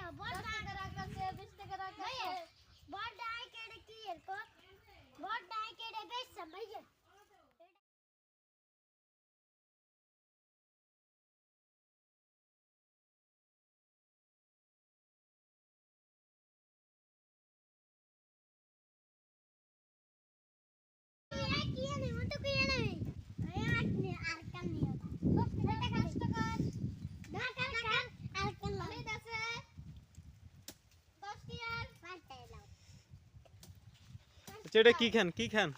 बहुत डाई करके बिस्ते करा करके बहुत डाई केड़े की। है को बहुत डाई केड़े बे समझ किया नहीं तो कोई আচ্ছা এটা কি খান? কি খান?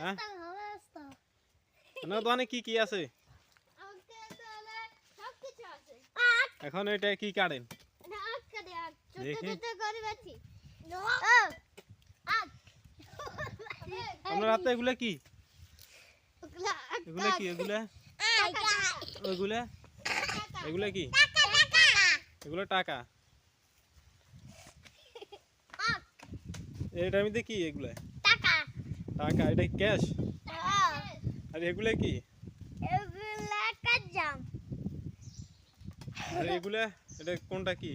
হ্যাঁ? দোকানে কি কি আছে? আমাকে তাহলে সব কিছু আছে। এখন এটা কি কাটেন? আপনার হাতে এগুলা কি? এগুলা কি এগুলা? ওইগুলা এগুলা কি? এগুলো টাকা। এটার মধ্যে কি এগুলা। টাকা। টাকা এটা ক্যাশ আর এগুলা কি? এগুলা কাজাম আর এগুলা এটা কোনটা কি?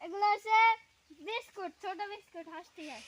এগুলো হচ্ছে বিস্কুট ছোট বিস্কুট হাসতে হয়